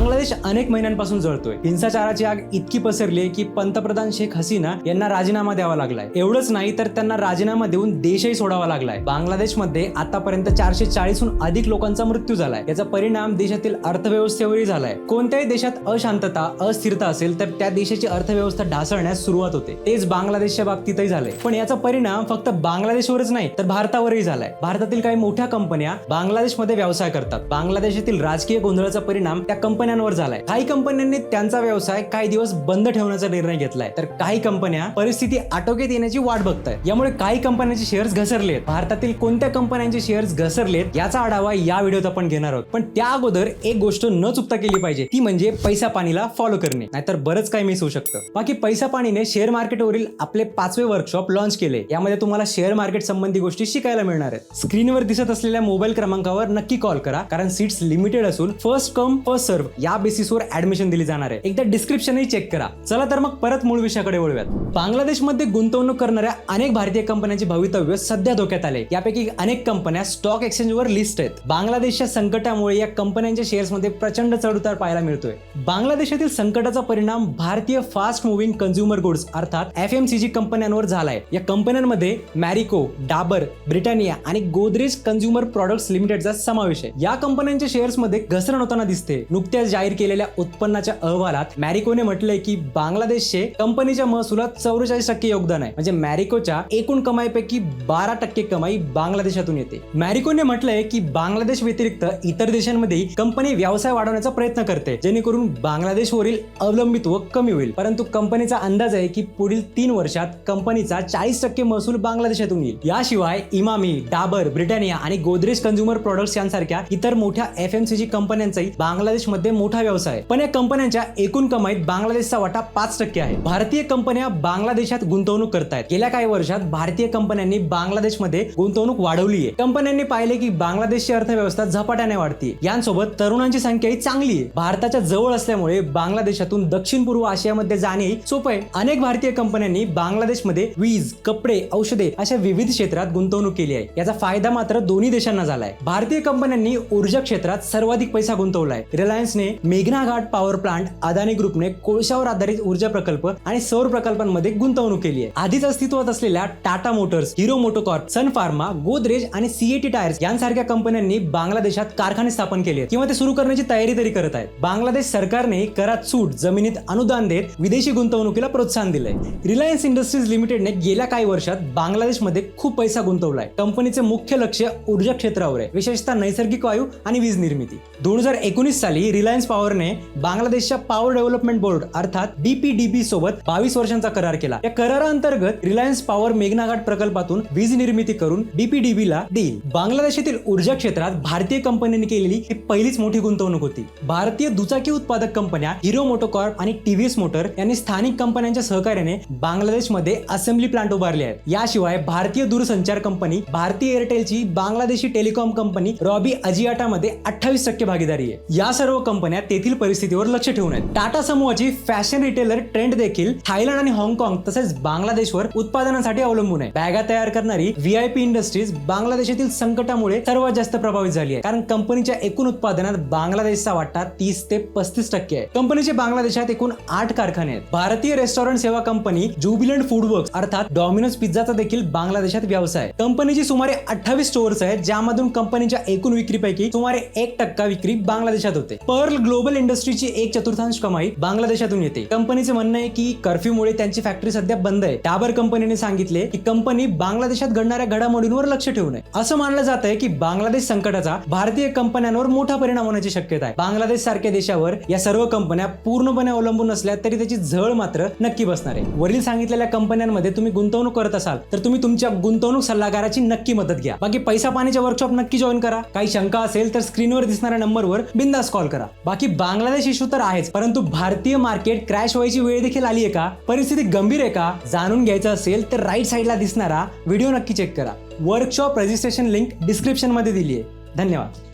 बांगलादेश अनेक महिन्यांपासून जळतोय. हिंसाचाराची आग इतकी पसरली की पंतप्रधान शेख हसीना यांना राजीनामा द्यावा लागलाय. एवढंच नाही तर त्यांना राजीनामा देऊन देशही सोडावा लागलाय. बांगलादेशमध्ये आतापर्यंत चारशे चाळीसहून अधिक लोकांचा मृत्यू झालाय. याचा परिणाम देशातील अर्थव्यवस्थेवरही झालाय. कोणत्याही देशात अशांतता अस्थिरता असेल तर त्या देशाची अर्थव्यवस्था ढासळण्यास सुरुवात होते. तेच बांगलादेशच्या बाबतीतही झालंय. पण याचा परिणाम फक्त बांगलादेशवरच नाही तर भारतावरही झालाय. भारतातील काही मोठ्या कंपन्या बांगलादेशमध्ये व्यवसाय करतात. बांगलादेशातील राजकीय गोंधळाचा परिणाम त्या कंपन्यांवर झालाय. काही कंपन्यांनी त्यांचा व्यवसाय काही दिवस बंद ठेवण्याचा निर्णय घेतलाय. तर काही कंपन्या परिस्थिती आटोक्यात येण्याची वाट बघतायत. यामुळे काही कंपन्यांचे शेअर्स घसरलेत. भारतातील कोणत्या कंपन्यांचे शेअर्स घसरलेत याचा आढावा या व्हिडिओत आपण घेणार आहोत. पण त्या अगोदर एक गोष्ट न चुकता केली पाहिजे. ती म्हणजे पैसा पाणीला फॉलो करणे. नाहीतर बरंच काही मिस होऊ शकतं. बाकी पैसा पाणीने शेअर मार्केटवरील आपले पाचवे वर्कशॉप लॉन्च केले. यामध्ये तुम्हाला शेअर मार्केट संबंधी गोष्टी शिकायला मिळणार आहेत. स्क्रीनवर दिसत असलेल्या मोबाईल क्रमांकावर नक्की कॉल करा. कारण सीट्स लिमिटेड असून फर्स्ट कम फर्स्ट सर्व या बेसिसवर ऍडमिशन दिली जाणार आहे. एकदा डिस्क्रिप्शनही चेक करा. चला तर मग परत मूळ विषयाकडे वळूयात. बांगलादेशमध्ये गुंतवणूक करणाऱ्या अनेक भारतीय कंपन्यांचे भवितव्य सध्या धोक्यात आले. यापैकी अनेक कंपन्या स्टॉक एक्सचेंजवर लिस्ट आहेत. बांगलादेशच्या संकटामुळे या कंपन्यांच्या शेअर्समध्ये प्रचंड चढउतार पाहायला मिळतोय. बांगलादेशातील संकटाचा परिणाम भारतीय फास्ट मुव्हिंग कन्झ्युमर गुड्स अर्थात एफ एम सी जी कंपन्यांवर झालाय. या कंपन्यांमध्ये मॅरिको डाबर ब्रिटानिया आणि गोदरेज कन्झ्युमर प्रॉडक्ट्स लिमिटेडचा समावेश आहे. या कंपन्यांच्या शेअर्समध्ये घसरण होताना दिसते. नुकत्याच जाहीर केलेल्या उत्पन्नाच्या अहवालात मॅरिकोने म्हटलंय की बांगलादेशचे कंपनीच्या महसुलात चौवेचाळीस टक्के योगदान आहे. म्हणजे मॅरिकोच्या एकूण कमाईपैकी बारा टक्के कमाई बांगलादेशातून येते. मॅरिकोने म्हटलंय की बांगलादेश व्यतिरिक्त इतर देशांमध्ये कंपनी व्यवसाय वाढवण्याचा प्रयत्न करते जेणेकरून बांगलादेशवरील अवलंबित्व कमी होईल. परंतु कंपनीचा अंदाज आहे की पुढील तीन वर्षात कंपनीचा चाळीस टक्के महसूल बांगलादेशातून येईल. याशिवाय इमामी डाबर ब्रिटानिया आणि गोदरेज कंझ्युमर प्रोडक्ट्स यांसारख्या इतर मोठ्या एफ एम सी जी कंपन्यांचाही बांगलादेशमध्ये मोठा व्यवसाय आहे. पण या कंपन्यांच्या एकूण कमाईत बांगलादेशचा वाटा पाच टक्के आहे. भारतीय कंपन्या बांगलादेशात गुंतवणूक करतायत. गेल्या काही वर्षात भारतीय कंपन्यांनी बांगलादेशमध्ये गुंतवणूक वाढवली आहे कंपन्यांनी पाहिले की बांगलादेशची अर्थव्यवस्था झपाट्याने वाढते यांसोबत तरुणांची संख्याही चांगली आहे. भारताच्या जवळ असल्यामुळे बांगलादेशातून दक्षिण पूर्व आशियामध्ये जाणे सोपं आहे. अनेक भारतीय कंपन्यांनी बांगलादेशमध्ये वीज कपडे औषधे अशा विविध क्षेत्रात गुंतवणूक केली आहे. याचा फायदा मात्र दोन्ही देशांना झालाय. भारतीय कंपन्यांनी ऊर्जा क्षेत्रात सर्वाधिक पैसा गुंतवलाय. रिलायन्सने मेघना घाट पॉवर प्लांट अदानी ग्रुपने कोळशावर आधारित ऊर्जा प्रकल्प आणि सौर प्रकल्पांमध्ये गुंतवणूक केली आहे. आधीच अस्तित्वात असलेल्या Tata Motors Hero MotoCorp Sun Pharma Godrej आणि सीएटी टायर्स यांसारख्या कंपन्यांनी बांगलादेशात कारखाने स्थापन केले आहेत. किंवा ते सुरू करण्याची तयारी तरी करत आहेत. बांगलादेश सरकारने करात सूट जमिनीत अनुदान देत विदेशी गुंतवणुकीला प्रोत्साहन दिलंय. रिलायन्स इंडस्ट्रीज लिमिटेडने गेल्या काही वर्षात बांगलादेशमध्ये खूप पैसा गुंतवलाय. कंपनीचे मुख्य लक्ष ऊर्जा क्षेत्रावर आहे. विशेषतः नैसर्गिक वायू आणि वीज निर्मिती. दोन हजार एकोणीस साली रिलायन्स पॉवरने बांगलादेशच्या पॉवर डेव्हलपमेंट बोर्ड अर्थात डीपीडीबी सोबत बावीस वर्षांचा करार केला. या कराराअंतर्गत रिलायन्स पॉवर मेघनाघाट प्रकल्पातून वीज निर्मिती करून डीपीडीबी ला देईल. बांगलादेशातील ऊर्जा क्षेत्रात भारतीय कंपनीने केलेली ही पहिलीच मोठी गुंतवणूक होती. भारतीय दुचाकी उत्पादक कंपन्या हिरो मोटोकॉर्प आणि टीव्हीएस मोटर यांनी स्थानिक कंपन्यांच्या सहकार्याने बांगलादेशमध्ये असेंब्ली प्लांट उभारले आहेत. याशिवाय भारतीय दूरसंचार कंपनी भारतीय एअरटेलची बांगलादेशी टेलिकॉम कंपनी रॉबी अजियाटामध्ये अठ्ठावीस टक्के भागीदारी आहे. या सर्व कंपनी कंपन्या तेथील परिस्थितीवर लक्ष ठेवून आहेत. टाटा समूहाची फॅशन रिटेलर ट्रेंड देखील थायलंड आणि हाँगकाँग तसेच बांगलादेशवर उत्पादनासाठी अवलंबून आहे. बॅगा तयार करणारी व्हीआयपी इंडस्ट्रीज बांगलादेशातील संकटामुळे सर्वात जास्त प्रभावित झाली आहे. कारण कंपनीच्या एकूण उत्पादनात बांगलादेशचा वाटा तीस ते पस्तीस टक्के आहे. कंपनीचे बांगलादेशात एकूण आठ कारखाने आहेत. भारतीय रेस्टॉरंट सेवा कंपनी ज्युबिलंट फूड वर्क्स अर्थात डॉमिनोज पिझ्झाचा देखील बांगलादेशात व्यवसाय आहे. कंपनीची सुमारे अठ्ठावीस स्टोअर्स आहेत ज्यामधून कंपनीच्या एकूण विक्रीपैकी सुमारे एक टक्का विक्री बांगलादेशात होते. पर टोटल ग्लोबल इंडस्ट्रीची एक चतुर्थांश कमाई बांगलादेशातून येते. कंपनीचे म्हणणं आहे की कर्फ्यूमुळे त्यांची फॅक्टरी सध्या बंद आहे. डाबर कंपनीने सांगितले की कंपनी बांगलादेशात घडणाऱ्या घडामोडींवर लक्ष ठेवून आहे असं मानलं जात आहे की बांगलादेश संकटाचा भारतीय कंपन्यांवर मोठा परिणाम होण्याची शक्यता आहे. बांगलादेश सारख्या देशावर या सर्व कंपन्या पूर्णपणे अवलंबून असल्या तरी त्याची झळ मात्र नक्की बसणार आहे. वरील सांगितलेल्या कंपन्यांमध्ये तुम्ही गुंतवणूक करत असाल तर तुम्ही तुमच्या गुंतवणूक सल्लागाराची नक्की मदत घ्या. बाकी पैसा पाण्याच्या वर्कशॉप नक्की जॉईन करा. काही शंका असेल तर स्क्रीनवर दिसणाऱ्या नंबरवर बिंदास कॉल करा. बाकी बांगलादेश इश्यू तर आहेच परंतु भारतीय मार्केट क्रॅश व्हायची वेळ देखील आली आहे का? परिस्थिती गंभीर आहे का? जाणून घ्यायचं असेल तर राईट साईडला दिसणारा व्हिडिओ नक्की चेक करा. वर्कशॉप रजिस्ट्रेशन लिंक डिस्क्रिप्शनमध्ये दिली आहे. धन्यवाद.